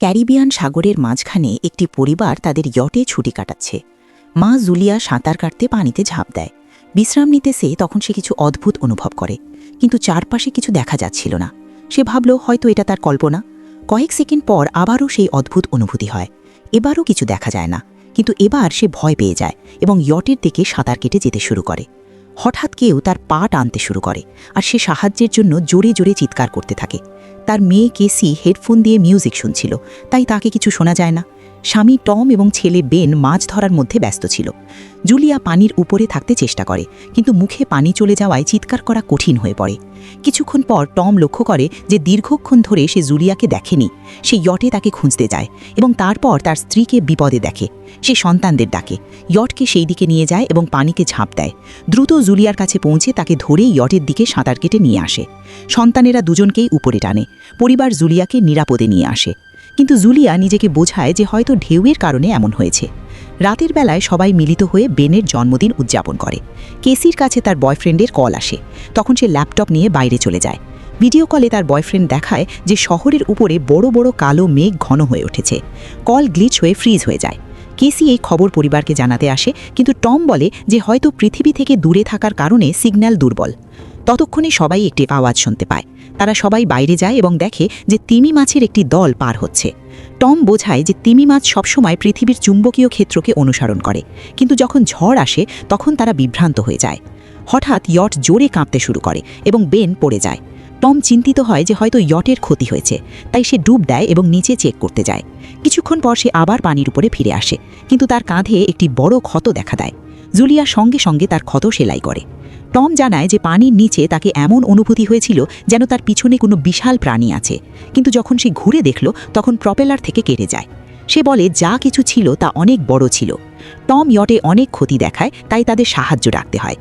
Caribbean সাগরের মাঝখানে একটি পরিবার তাদের ইয়টে ছুটি কাটাচ্ছে। মা জুলিয়া সাঁতার কাটতে পানিতে ঝাঁপ দেয়। বিশ্রাম নিতে সে তখন সে কিছু অদ্ভুত অনুভব করে, কিন্তু চারপাশে কিছু দেখা যাচ্ছিল না। সে ভাবল, হয়তো এটা তার কল্পনা। কয়েক সেকেন্ড পর আবারও সেই অদ্ভুত অনুভূতি হয়। এবারও কিছু দেখা যায় না, কিন্তু এবার সে ভয় পেয়ে যায় এবং ইয়টের দিকে সাঁতার কেটে যেতে শুরু করে। হঠাৎ কেউ তার পা টানতে শুরু করে আর সে সাহায্যের জন্য জোরে জোরে চিৎকার করতে থাকে। তার মেয়ে কেসি হেডফোন দিয়ে মিউজিক শুনছিল, তাই তাকে কিছু শোনা যায় না। স্বামী টম এবং ছেলে বেন মাছ ধরার মধ্যে ব্যস্ত ছিল। জুলিয়া পানির উপরে থাকতে চেষ্টা করে, কিন্তু মুখে পানি চলে যাওয়ায় চিৎকার করা কঠিন হয়ে পড়ে। কিছুক্ষণ পর টম লক্ষ্য করে যে দীর্ঘক্ষণ ধরে সে জুলিয়াকে দেখেনি। সে ইয়টে তাকে খুঁজতে যায় এবং তারপর তার স্ত্রীকে বিপদে দেখে। সে সন্তানদের ডাকে। ইয়টকে সেই দিকে নিয়ে যায় এবং পানিকে ঝাঁপ দেয়। দ্রুত জুলিয়ার কাছে পৌঁছে তাকে ধরে ইয়টের দিকে সাঁতার কেটে নিয়ে আসে। সন্তানেরা দুজনকেই উপরে টানে। পরিবার জুলিয়াকে নিরাপদে নিয়ে আসে। কিন্তু জুলিয়া নিজেকে বোঝায় যে হয়তো ঢেউয়ের কারণে এমন হয়েছে। রাতের বেলায় সবাই মিলিত হয়ে বেনের জন্মদিন উদযাপন করে। কেসির কাছে তার বয়ফ্রেন্ডের কল আসে। তখন সে ল্যাপটপ নিয়ে বাইরে চলে যায়। ভিডিও কলে তার বয়ফ্রেন্ড দেখায় যে শহরের উপরে বড় বড় কালো মেঘ ঘন হয়ে উঠেছে। কল গ্লিচ হয়ে ফ্রিজ হয়ে যায়। কেসি এই খবর পরিবারকে জানাতে আসে, কিন্তু টম বলে যে হয়তো পৃথিবী থেকে দূরে থাকার কারণে সিগন্যাল দুর্বল। ততক্ষণে সবাই একটি আওয়াজ শুনতে পায়। তারা সবাই বাইরে যায় এবং দেখে যে তিমি মাছের একটি দল পার হচ্ছে। টম বোঝায় যে তিমি মাছ সবসময় পৃথিবীর চুম্বকীয় ক্ষেত্রকে অনুসরণ করে। কিন্তু যখন ঝড় আসে, তখন তারা বিভ্রান্ত হয়ে যায়। হঠাৎ ইয়ট জোরে কাঁপতে শুরু করে এবং বেন পড়ে যায়। টম চিন্তিত হয় যে হয়তো ইয়টের ক্ষতি হয়েছে। তাই সে ডুব দেয় এবং নিচে চেক করতে যায়। কিছুক্ষণ পর সে আবার পানির উপরে ফিরে আসে। কিন্তু তার কাঁধে একটি বড় ক্ষত দেখা দেয়। জুলিয়া সঙ্গে সঙ্গে তার ক্ষত সেলাই করে। টম জানায় যে পানির নিচে তাকে এমন অনুভূতি হয়েছিল যেন তার পিছনে কোনো বিশাল প্রাণী আছে। কিন্তু যখন সে ঘুরে দেখল, তখন প্রপেলার থেকে কেটে যায়। সে বলে, যা কিছু ছিল তা অনেক বড় ছিল। টম ইয়টে অনেক ক্ষতি দেখায়, তাই তাদের সাহায্য ডাকতে হয়।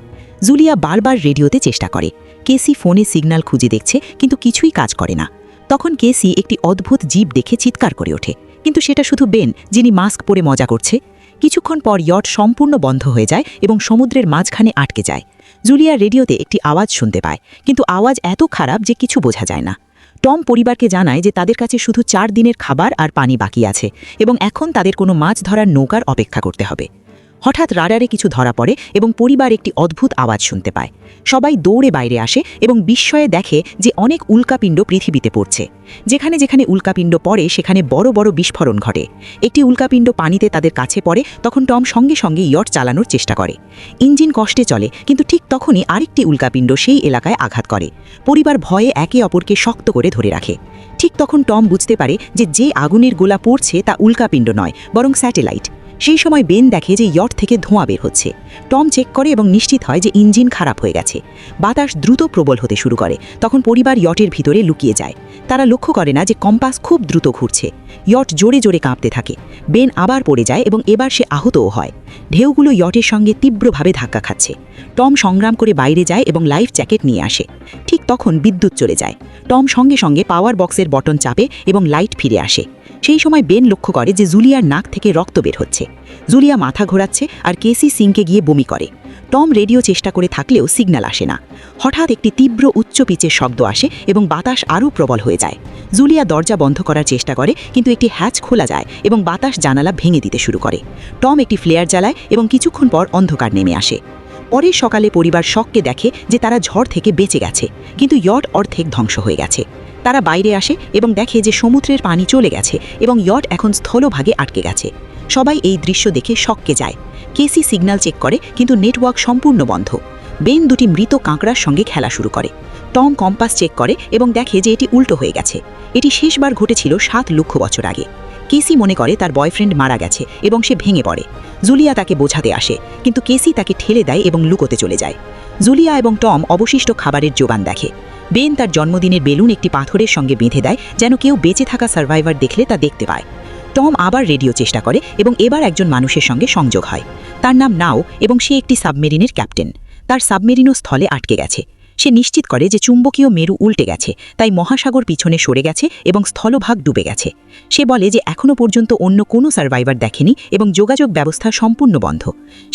জুলিয়া বারবার রেডিওতে চেষ্টা করে। কেসি ফোনে সিগন্যাল খুঁজে দেখছে, কিন্তু কিছুই কাজ করে না। তখন কেসি একটি অদ্ভুত জীব দেখে চিৎকার করে ওঠে। কিন্তু সেটা শুধু বেন, যিনি মাস্ক পরে মজা করছে। কিছুক্ষণ পর ইয়ট সম্পূর্ণ বন্ধ হয়ে যায় এবং সমুদ্রের মাঝখানে আটকে যায়। জুলিয়া রেডিওতে একটি আওয়াজ শুনতে পায়, কিন্তু আওয়াজ এত খারাপ যে কিছু বোঝা যায় না। টম পরিবারকে জানায় যে তাদের কাছে শুধু চার দিনের খাবার আর পানি বাকি আছে এবং এখন তাদের কোনো মাছ ধরার নৌকার অপেক্ষা করতে হবে। হঠাৎ রাডারে কিছু ধরা পড়ে এবং পরিবার একটি অদ্ভুত আওয়াজ শুনতে পায়। সবাই দৌড়ে বাইরে আসে এবং বিস্ময়ে দেখে যে অনেক উল্কাপিণ্ড পৃথিবীতে পড়ছে। যেখানে যেখানে উল্কাপিণ্ড পড়ে, সেখানে বড় বড় বিস্ফোরণ ঘটে। একটি উল্কাপিণ্ড পানিতে তাদের কাছে পড়ে, তখন টম সঙ্গে সঙ্গে ইয়ট চালানোর চেষ্টা করে। ইঞ্জিন কষ্টে চলে, কিন্তু ঠিক তখনই আরেকটি উল্কাপিণ্ড সেই এলাকায় আঘাত করে। পরিবার ভয়ে একে অপরকে শক্ত করে ধরে রাখে। ঠিক তখন টম বুঝতে পারে যে যে আগুনের গোলা পড়ছে তা উল্কাপিণ্ড নয়, বরং স্যাটেলাইট। সেই সময় বেন দেখে যে ইয়ট থেকে ধোঁয়া বের হচ্ছে। টম চেক করে এবং নিশ্চিত হয় যে ইঞ্জিন খারাপ হয়ে গেছে। বাতাস দ্রুত প্রবল হতে শুরু করে। তখন পরিবার ইয়টের ভিতরে লুকিয়ে যায়। তারা লক্ষ্য করে না যে কম্পাস খুব দ্রুত ঘুরছে। ইয়ট জোরে জোরে কাঁপতে থাকে। বেন আবার পড়ে যায় এবং এবার সে আহতও হয়। ঢেউগুলো ইয়টের সঙ্গে তীব্রভাবে ধাক্কা খাচ্ছে। টম সংগ্রাম করে বাইরে যায় এবং লাইফ জ্যাকেট নিয়ে আসে। ঠিক তখন বিদ্যুৎ চলে যায়। টম সঙ্গে সঙ্গে পাওয়ার বক্সের বটন চাপে এবং লাইট ফিরে আসে। সেই সময় বেন লক্ষ্য করে যে জুলিয়ার নাক থেকে রক্ত বের হচ্ছে। জুলিয়া মাথা ঘোরাচ্ছে আর কেসি সিংকে গিয়ে বমি করে। টম রেডিও চেষ্টা করে থাকলেও সিগন্যাল আসে না। হঠাৎ একটি তীব্র উচ্চ পিচের শব্দ আসে এবং বাতাস আরও প্রবল হয়ে যায়। জুলিয়া দরজা বন্ধ করার চেষ্টা করে, কিন্তু একটি হ্যাচ খোলা যায় এবং বাতাস জানালা ভেঙে দিতে শুরু করে। টম একটি ফ্লেয়ার জ্বালায় এবং কিছুক্ষণ পর অন্ধকার নেমে আসে। পরের সকালে পরিবার শখকে দেখে যে তারা ঝড় থেকে বেঁচে গেছে, কিন্তু ইয়ট অর্ধেক ধ্বংস হয়ে গেছে। তারা বাইরে আসে এবং দেখে যে সমুদ্রের পানি চলে গেছে এবং ইয়ট এখন স্থলভাগে আটকে গেছে। সবাই এই দৃশ্য দেখে শককে যায়। কেসি সিগন্যাল চেক করে, কিন্তু নেটওয়ার্ক সম্পূর্ণ বন্ধ। বেন দুটি মৃত কাঁকড়ার সঙ্গে খেলা শুরু করে। টম কম্পাস চেক করে এবং দেখে যে এটি উল্টো হয়ে গেছে। এটি শেষবার ঘটেছিল সাত লক্ষ বছর আগে। কেসি মনে করে তার বয়ফ্রেন্ড মারা গেছে এবং সে ভেঙে পড়ে। জুলিয়া তাকে বোঝাতে আসে, কিন্তু কেসি তাকে ঠেলে দেয় এবং লুকোতে চলে যায়। জুলিয়া এবং টম অবশিষ্ট খাবারের জোগান দেখে। বেন তার জন্মদিনের বেলুন একটি পাথরের সঙ্গে বেঁধে দেয়, যেন কেউ বেঁচে থাকা সার্ভাইভার দেখলে তা দেখতে পায়। টম আবার রেডিও চেষ্টা করে এবং এবার একজন মানুষের সঙ্গে সংযোগ হয়। তার নাম নাও এবং সে একটি সাবমেরিনের ক্যাপ্টেন। তার সাবমেরিনও স্থলে আটকে গেছে। সে নিশ্চিত করে যে চুম্বকীয় মেরু উল্টে গেছে, তাই মহাসাগর পিছনে সরে গেছে এবং স্থলভাগ ডুবে গেছে। সে বলে যে এখনও পর্যন্ত অন্য কোনো সার্ভাইভার দেখেনি এবং যোগাযোগ ব্যবস্থা সম্পূর্ণ বন্ধ।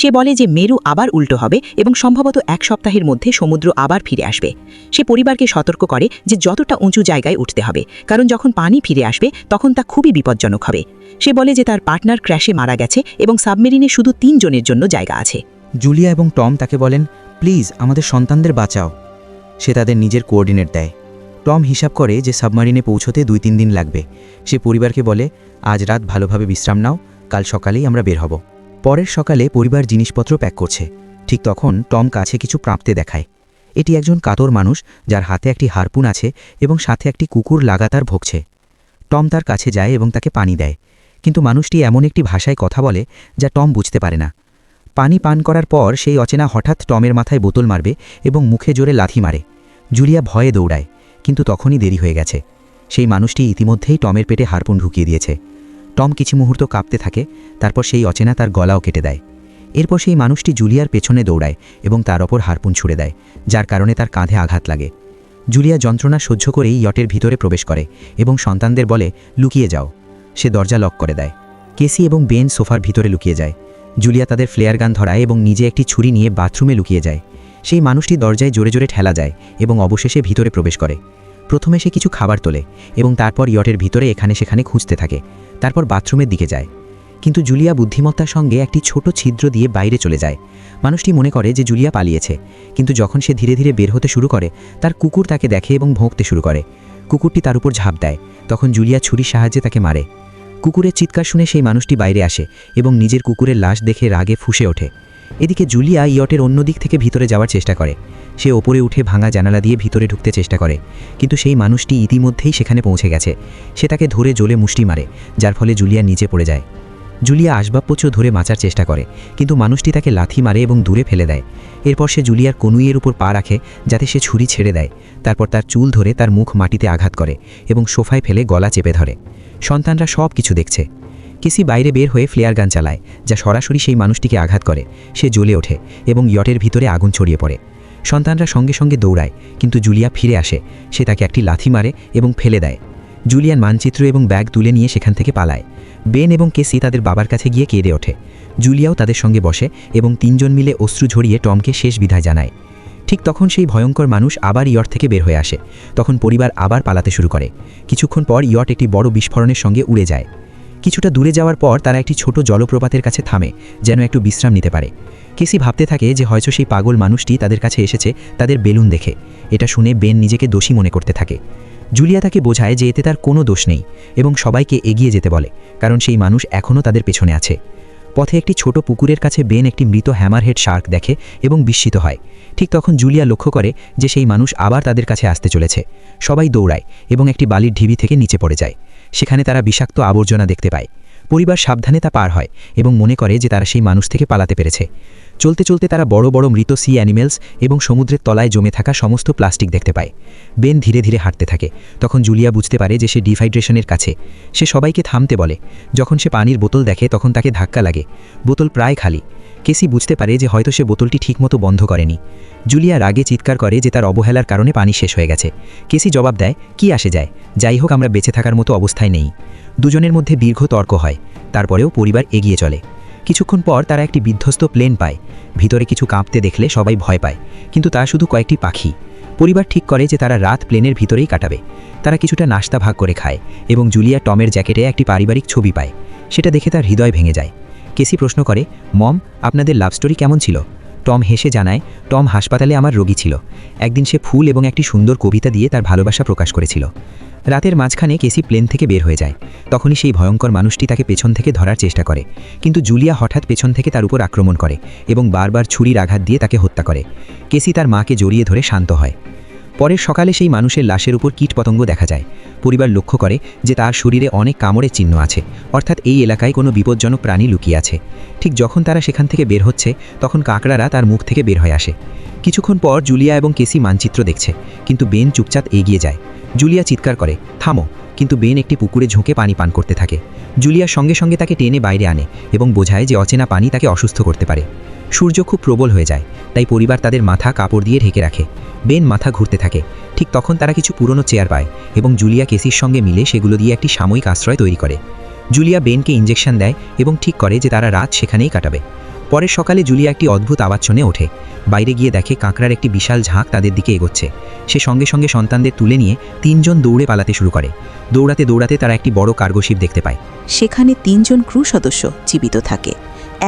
সে বলে যে মেরু আবার উল্টো হবে এবং সম্ভবত এক সপ্তাহের মধ্যে সমুদ্র আবার ফিরে আসবে। সে পরিবারকে সতর্ক করে যে যতটা উঁচু জায়গায় উঠতে হবে, কারণ যখন পানি ফিরে আসবে তখন তা খুবই বিপজ্জনক হবে। সে বলে যে তার পার্টনার ক্র্যাশে মারা গেছে এবং সাবমেরিনে শুধু তিনজনের জন্য জায়গা আছে। জুলিয়া এবং টম তাকে বলেন, প্লিজ আমাদের সন্তানদের বাঁচাও। সে তাদের নিজের কোঅর্ডিনেট দেয়। টম হিসাব করে যে সাবমারিনে পৌঁছতে দুই তিন দিন লাগবে। সে পরিবারকে বলে, আজ রাত ভালোভাবে বিশ্রাম নাও, কাল সকালেই আমরা বের হব। পরের সকালে পরিবার জিনিসপত্র প্যাক করছে। ঠিক তখন টম কাছে কিছু প্রাঁপতে দেখায়। এটি একজন কাতর মানুষ, যার হাতে একটি হারপুন আছে এবং সাথে একটি কুকুর লাগাতার ভোগছে। টম তার কাছে যায় এবং তাকে পানি দেয়। কিন্তু মানুষটি এমন একটি ভাষায় কথা বলে, যা টম বুঝতে পারে না। পানি পান করার পর সেই অচেনা হঠাৎ টমের মাথায় বোতল মারবে এবং মুখে জোরে লাথি মারে। জুলিয়া ভয়ে দৌড়ায়, কিন্তু তখনই দেরি হয়ে গেছে। সেই মানুষটি ইতিমধ্যেই টমের পেটে হারপুন ঢুকিয়ে দিয়েছে। টম কিছু মুহূর্ত কাঁপতে থাকে, তারপর সেই অচেনা তার গলাও কেটে দেয়। এরপর সেই মানুষটি জুলিয়ার পেছনে দৌড়ায় এবং তার ওপর হারপুন ছুড়ে দেয়, যার কারণে তার কাঁধে আঘাত লাগে। জুলিয়া যন্ত্রণা সহ্য করেই ইয়টের ভিতরে প্রবেশ করে এবং সন্তানদের বলে, লুকিয়ে যাও। সে দরজা লক করে দেয়। কেসি এবং বেন সোফার ভিতরে লুকিয়ে যায়। জুলিয়া তাদের ফ্লেয়ার গান ধরায় এবং নিজে একটি ছুরি নিয়ে বাথরুমে লুকিয়ে যায়। সেই মানুষটি দরজায় জোরে জোরে ঠেলা যায় এবং অবশেষে ভিতরে প্রবেশ করে। প্রথমে সে কিছু খাবার তোলে এবং তারপর ইয়টের ভিতরে এখানে সেখানে খুঁজতে থাকে। তারপর বাথরুমের দিকে যায়। কিন্তু জুলিয়া বুদ্ধিমত্তার সঙ্গে একটি ছোট ছিদ্র দিয়ে বাইরে চলে যায়। মানুষটি মনে করে যে জুলিয়া পালিয়েছে। কিন্তু যখন সে ধীরে ধীরে বের হতে শুরু করে, তার কুকুর তাকে দেখে এবং ভোঁকতে শুরু করে। কুকুরটি তার উপর ঝাঁপ দেয়। তখন জুলিয়া ছুরির সাহায্যে তাকে মারে। কুকুরের চিৎকার শুনে সেই মানুষটি বাইরে আসে এবং নিজের কুকুরের লাশ দেখে রাগে ফুসে ওঠে। এদিকে জুলিয়া ইয়টের অন্য দিক থেকে ভিতরে যাওয়ার চেষ্টা করে। সে ওপরে উঠে ভাঙা জানালা দিয়ে ভিতরে ঢুকতে চেষ্টা করে। কিন্তু সেই মানুষটি ইতিমধ্যেই সেখানে পৌঁছে গেছে। সে তাকে ধরে জ্বলে মুষ্টি মারে, যার ফলে জুলিয়া নিচে পড়ে যায়। জুলিয়া আসবাবপত্র ধরে মাচার চেষ্টা করে, কিন্তু মানুষটি তাকে লাথি মারে এবং দূরে ফেলে দেয়। এরপর সে জুলিয়ার কনুইয়ের উপর পা রাখে, যাতে সে ছুরি ছেড়ে দেয়। তারপর তার চুল ধরে তার মুখ মাটিতে আঘাত করে এবং সোফায় ফেলে গলা চেপে ধরে। সন্তানরা সব কিছু দেখছে। কিসি বাইরে বের হয়ে ফ্লেয়ার গান চালায়, যা সরাসরি সেই মানুষটিকে আঘাত করে। সে জ্বলে ওঠে এবং ইয়টের ভিতরে আগুন ছড়িয়ে পড়ে। সন্তানরা সঙ্গে সঙ্গে দৌড়ায়, কিন্তু জুলিয়া ফিরে আসে। সে তাকে একটি লাথি মারে এবং ফেলে দেয়। জুলিয়ান মানচিত্র এবং ব্যাগ তুলে নিয়ে সেখান থেকে পালায়। বেন এবং কেসি তাদের বাবার কাছে গিয়ে কেঁদে ওঠে। জুলিয়াও তাদের সঙ্গে বসে এবং তিনজন মিলে অশ্রু ঝরিয়ে টমকে শেষ বিধায় জানায়। ঠিক তখন সেই ভয়ঙ্কর মানুষ আবার ইয়ট থেকে বের হয়ে আসে। তখন পরিবার আবার পালাতে শুরু করে। কিছুক্ষণ পর ইয়ট একটি বড় বিস্ফোরণের সঙ্গে উড়ে যায়। কিছুটা দূরে যাওয়ার পর তারা একটি ছোট জলপ্রপাতের কাছে থামে, যেন একটু বিশ্রাম নিতে পারে। কেসি ভাবতে থাকে যে হয়তো সেই পাগল মানুষটি তাদের কাছে এসেছে তাদের বেলুন দেখে। এটা শুনে বেন নিজেকে দোষী মনে করতে থাকে। জুলিয়া তাকে বোঝায় যে এতে তার কোনো দোষ নেই এবং সবাইকে এগিয়ে যেতে বলে, কারণ সেই মানুষ এখনও তাদের পেছনে আছে। পথে একটি ছোট পুকুরের কাছে বেন একটি মৃত হ্যামারহেড শার্ক দেখে এবং বিস্মিত হয়। ঠিক তখন জুলিয়া লক্ষ্য করে যে সেই মানুষ আবার তাদের কাছে আসতে চলেছে। সবাই দৌড়ায় এবং একটি বালির ঢিবি থেকে নিচে পড়ে যায়। সেখানে তারা বিষাক্ত আবর্জনা দেখতে পায়। পরিবার সাবধানে তা পার হয় এবং মনে করে যে তারা সেই মানুষ থেকে পালাতে পেরেছে। চলতে চলতে তারা বড় বড় মৃত সি অ্যানিমেলস এবং সমুদ্রের তলায় জমে থাকা সমস্ত প্লাস্টিক দেখতে পায়। বেন ধীরে ধীরে হাঁটতে থাকে। তখন জুলিয়া বুঝতে পারে যে সে ডিহাইড্রেশনের কাছে। সে সবাইকে থামতে বলে। যখন সে পানির বোতল দেখে তখন তাকে ধাক্কা লাগে। বোতল প্রায় খালি। কেসি বুঝতে পারে যে হয়তো সে বোতলটি ঠিকমতো বন্ধ করেনি। জুলিয়া রাগে চিৎকার করে যে তার অবহেলার কারণে পানি শেষ হয়ে গেছে। কেসি জবাব দেয়, কি আসে যায়? যাই হোক, আমরা বেঁচে থাকার মতো অবস্থায় নেই। দুজনের মধ্যে দীর্ঘ তর্ক হয়, তারপরেও পরিবার এগিয়ে চলে। কিছুক্ষণ পর তারা একটি বিধ্বস্ত প্লেন পায়। ভিতরে কিছু কাঁপতে দেখলে সবাই ভয় পায়, কিন্তু তা শুধু কয়েকটি পাখি। পরিবার ঠিক করে যে তারা রাত প্লেনের ভিতরেই কাটাবে। তারা কিছুটা নাস্তা ভাগ করে খায় এবং জুলিয়া টমের জ্যাকেটে একটি পারিবারিক ছবি পায়। সেটা দেখে তার হৃদয় ভেঙে যায়। কেসি প্রশ্ন করে, মম, আপনাদের লাভ স্টোরি কেমন ছিল? টম হেসে জানায়, টম হাসপাতালে আমার রোগী ছিল। একদিন সে ফুল এবং একটি সুন্দর কবিতা দিয়ে তার ভালোবাসা প্রকাশ করেছিল। রাতের মাঝখানে কেসি প্লেন থেকে বের হয়ে যায়। তখনই সেই ভয়ঙ্কর মানুষটি তাকে পেছন থেকে ধরার চেষ্টা করে। কিন্তু জুলিয়া হঠাৎ পেছন থেকে তার উপর আক্রমণ করে এবং বারবার ছুরির আঘাত দিয়ে তাকে হত্যা করে। কেসি তার মাকে জড়িয়ে ধরে শান্ত হয়। পরের সকালে সেই মানুষের লাশের উপর কীটপতঙ্গ দেখা যায়। পরিবার লক্ষ্য করে যে তার শরীরে অনেক কামড়ের চিহ্ন আছে, অর্থাৎ এই এলাকায় কোনো বিপজ্জনক প্রাণী লুকিয়ে আছে। ঠিক যখন তারা সেখান থেকে বের হচ্ছে, তখন কাঁকড়ারা তার মুখ থেকে বের হয়ে আসে। কিছুক্ষণ পর জুলিয়া এবং কেসি মানচিত্র দেখছে, কিন্তু বেন চুপচাপ এগিয়ে যায়। জুলিয়া চিৎকার করে, থামো। কিন্তু বেন একটি পুকুরে ঝুঁকে পানি পান করতে থাকে। জুলিয়ার সঙ্গে সঙ্গে তাকে টেনে বাইরে আনে এবং বোঝায় যে অচেনা পানি তাকে অসুস্থ করতে পারে। সূর্য খুব প্রবল হয়ে যায়, তাই পরিবার তাদের মাথা কাপড় দিয়ে ঢেকে রাখে। বেন মাথা ঘুরতে থাকে, ঠিক তখন তারা কিছু পুরনো চেয়ার পায় এবং জুলিয়া কেসির সঙ্গে মিলে সেগুলো দিয়ে একটি সাময়িক আশ্রয় তৈরি করে। জুলিয়া বেনকে ইঞ্জেকশন দেয় এবং ঠিক করে যে তারা রাত সেখানেই কাটাবে। পরের সকালে জুলিয়া একটি অদ্ভুত আওয়াজ শুনে ওঠে, বাইরে গিয়ে দেখে কাঁকড়ার একটি বিশাল ঝাঁক তাদের দিকে এগোচ্ছে। সে সঙ্গে সঙ্গে সন্তানদের তুলে নিয়ে তিনজন দৌড়ে পালাতে শুরু করে। দৌড়াতে দৌড়াতে তারা একটি বড় কার্গোশিপ দেখতে পায়। সেখানে তিনজন ক্রু সদস্য জীবিত থাকে।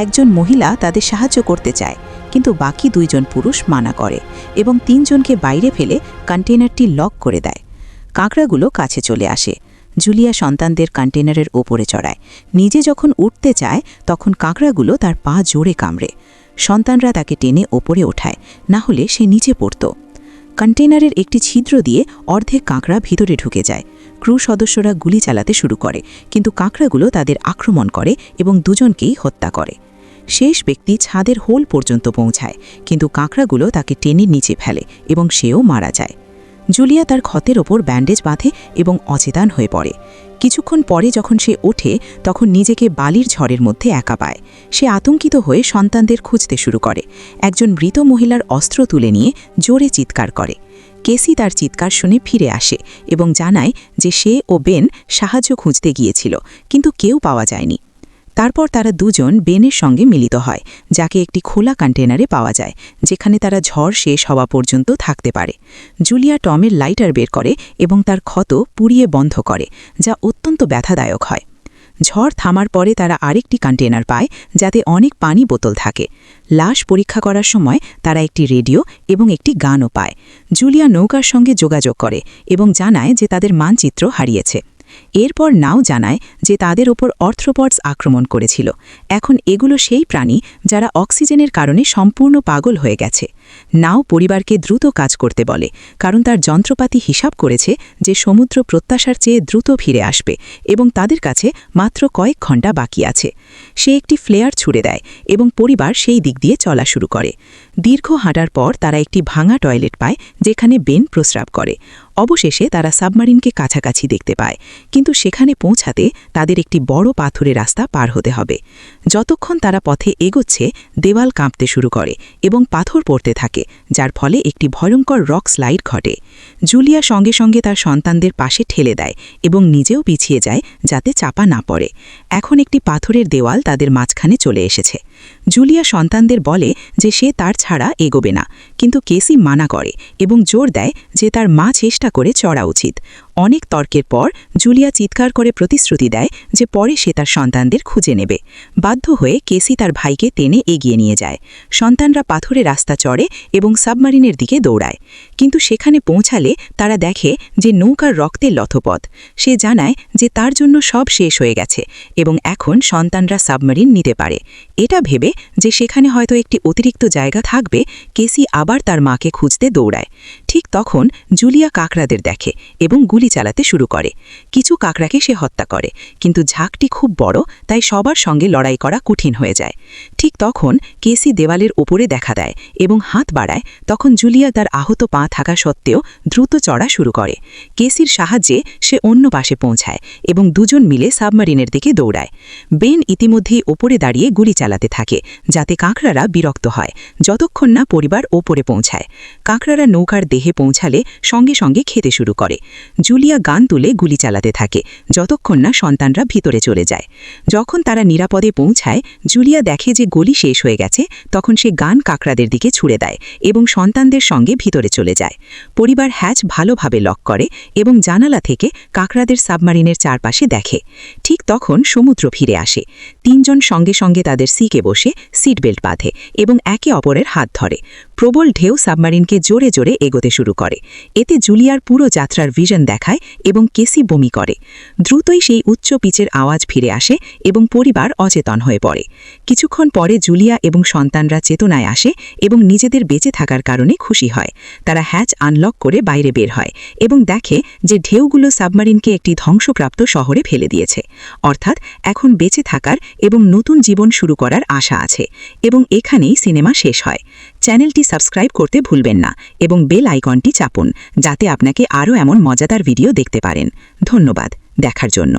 একজন মহিলা তাদের সাহায্য করতে চায়, কিন্তু বাকি দুইজন পুরুষ মানা করে এবং তিনজনকে বাইরে ফেলে কন্টেনারটি লক করে দেয়। কাঁকড়াগুলো কাছে চলে আসে। জুলিয়া সন্তানদের কন্টেনারের ওপরে চড়ায়। নিজে যখন উঠতে চায়, তখন কাঁকড়াগুলো তার পা জোরে কামড়ে। সন্তানরা তাকে টেনে ওপরে ওঠায়, না হলে সে নিচে পড়ত। কন্টেনারের একটি ছিদ্র দিয়ে অর্ধেক কাঁকড়া ভিতরে ঢুকে যায়। ক্রু সদস্যরা গুলি চালাতে শুরু করে, কিন্তু কাঁকড়াগুলো তাদের আক্রমণ করে এবং দুজনকেই হত্যা করে। শেষ ব্যক্তি ছাদের হোল পর্যন্ত পৌঁছায়, কিন্তু কাঁকড়াগুলো তাকে টেনে নিচে ফেলে এবং সেও মারা যায়। জুলিয়া তার ক্ষতের ওপর ব্যান্ডেজ বাঁধে এবং অচেতন হয়ে পড়ে। কিছুক্ষণ পরে যখন সে ওঠে, তখন নিজেকে বালির ঝড়ের মধ্যে একা পায়। সে আতঙ্কিত হয়ে সন্তানদের খুঁজতে শুরু করে। একজন মৃত মহিলার অস্ত্র তুলে নিয়ে জোরে চিৎকার করে। কেসি তার চিৎকার শুনে ফিরে আসে এবং জানায় যে সে ও বেন সাহায্য খুঁজতে গিয়েছিল, কিন্তু কেউ পাওয়া যায়নি। তারপর তারা দুজন বেনের সঙ্গে মিলিত হয়, যাকে একটি খোলা কন্টেনারে পাওয়া যায়, যেখানে তারা ঝড় শেষ হওয়া পর্যন্ত থাকতে পারে। জুলিয়া টমের লাইটার বের করে এবং তার ক্ষত পুড়িয়ে বন্ধ করে, যা অত্যন্ত ব্যথাদায়ক হয়। ঝড় থামার পরে তারা আরেকটি কন্টেনার পায়, যাতে অনেক পানি বোতল থাকে। লাশ পরীক্ষা করার সময় তারা একটি রেডিও এবং একটি গানও পায়। জুলিয়া নৌকার সঙ্গে যোগাযোগ করে এবং জানায় যে তাদের মানচিত্র হারিয়েছে। এরপর নাও জানায় যে তাদের ওপর অর্থ্রোপডস আক্রমণ করেছিল। এখন এগুলো সেই প্রাণী যারা অক্সিজেনের কারণে সম্পূর্ণ পাগল হয়ে গেছে। নাও পরিবারকে দ্রুত কাজ করতে বলে, কারণ তার যন্ত্রপাতি হিসাব করেছে যে সমুদ্র প্রত্যাশার চেয়ে দ্রুত ফিরে আসবে এবং তাদের কাছে মাত্র কয়েক ঘণ্টা বাকি আছে। সে একটি ফ্লেয়ার ছুড়ে দেয় এবং পরিবার সেই দিক দিয়ে চলা শুরু করে। দীর্ঘ হাঁটার পর তারা একটি ভাঙা টয়লেট পায়, যেখানে বেন প্রস্রাব করে। অবশেষে তারা সাবমারিনকে কাছাকাছি দেখতে পায়, কিন্তু সেখানে পৌঁছাতে তাদের একটি বড় পাথরের রাস্তা পার হতে হবে। যতক্ষণ তারা পথে এগোচ্ছে, দেওয়াল কাঁপতে শুরু করে এবং পাথর পড়তে থাকে, যার ফলে একটি ভয়ঙ্কর রক স্লাইড ঘটে। জুলিয়া সঙ্গে সঙ্গে তার সন্তানদের পাশে ঠেলে দেয় এবং নিজেও পিছিয়ে যায় যাতে চাপা না পড়ে। এখন একটি পাথরের দেওয়াল তাদের মাঝখানে চলে এসেছে। জুলিয়া সন্তানদের বলে যে সে তার ছাড়া এগোবে না। কিন্তু কেসি মানা করে এবং জোর দেয় যে তার মা চেষ্টা করে চড়া উচিত। অনেক তর্কের পর জুলিয়া চিৎকার করে প্রতিশ্রুতি দেয় যে পরে সে তার সন্তানদের খুঁজে নেবে। বাধ্য হয়ে কেসি তার ভাইকে টেনে এগিয়ে নিয়ে যায়। সন্তানরা পাথরে রাস্তা চড়ে এবং সাবমারিনের দিকে দৌড়ায়। কিন্তু সেখানে পৌঁছালে তারা দেখে যে নৌকার রক্তের লথপথ। সে জানায় যে তার জন্য সব শেষ হয়ে গেছে এবং এখন সন্তানরা সাবমারিন নিতে পারে। এটা ভেবে যে সেখানে হয়তো একটি অতিরিক্ত জায়গা থাকবে, কেসি আবার তার মাকে খুঁজতে দৌড়ায়। ঠিক তখন জুলিয়া কাকড়াদের দেখে এবং গুলি চালাতে শুরু করে। কিছু কাকড়াকে সে হত্যা করে, কিন্তু ঝাঁকটি খুব বড়, তাই সবার সঙ্গে লড়াই করা কঠিন হয়ে যায়। ঠিক তখন কেসি দেওয়ালের ওপরে দেখা দেয় এবং হাত বাড়ায়, তখন জুলিয়া তার আহত পা থাকা সত্ত্বেও দ্রুত চড়া শুরু করে। কেসির সাহায্যে সে অন্য পাশে পৌঁছায় এবং দুজন মিলে সাবমারিনের দিকে দৌড়ায়। বেন ইতিমধ্যেই ওপরে দাঁড়িয়ে গুলি চালাতে থাকে, যাতে কাঁকড়ারা বিরক্ত হয়, যতক্ষণ না পরিবার ওপরে পৌঁছায়। কাঁকড়ারা নৌকার দেহে পৌঁছালে সঙ্গে সঙ্গে খেতে শুরু করে। জুলিয়া গান তুলে গুলি চালাতে থাকে, যতক্ষণ না সন্তানরা ভিতরে চলে যায়। যখন তারা নিরাপদে পৌঁছায়, জুলিয়া দেখে যে গলি শেষ হয়ে গেছে, তখন সে গান কাকড়াদের দিকে ছুড়ে দেয় এবং সন্তানদের সঙ্গে ভিতরে চলে যায়। পরিবার হ্যাচ ভালোভাবে লক করে এবং জানালা থেকে কাকড়াদের সাবমারিনের চারপাশে দেখে। ঠিক তখন সমুদ্র ফিরে আসে। তিনজন সঙ্গে সঙ্গে তাদের সিকে বসে সিট বেল্ট বাঁধে এবং একে অপরের হাত ধরে। প্রবল ঢেউ সাবমারিনকে জোরে জোরে এগোতে শুরু করে। এতে জুলিয়ার পুরো যাত্রার ভিশন দেখায় এবং কেসি বমি করে। দ্রুতই সেই উচ্চ পিচের আওয়াজ ফিরে আসে এবং পরিবার অচেতন হয়ে পড়ে। কিছুক্ষণ পরে জুলিয়া এবং সন্তানরা চেতনায় আসে এবং নিজেদের বেঁচে থাকার কারণে খুশি হয়। তারা হ্যাচ আনলক করে বাইরে বের হয় এবং দেখে যে ঢেউগুলো সাবমারিনকে একটি ধ্বংসপ্রাপ্ত শহরে ফেলে দিয়েছে। অর্থাৎ এখন বেঁচে থাকার এবং নতুন জীবন শুরু করার আশা আছে এবং এখানেই সিনেমা শেষ হয়। চ্যানেলটি সাবস্ক্রাইব করতে ভুলবেন না এবং বেল আইকনটি চাপুন, যাতে আপনাকে আরও এমন মজাদার ভিডিও দেখতে পারেন। ধন্যবাদ, দেখার জন্য।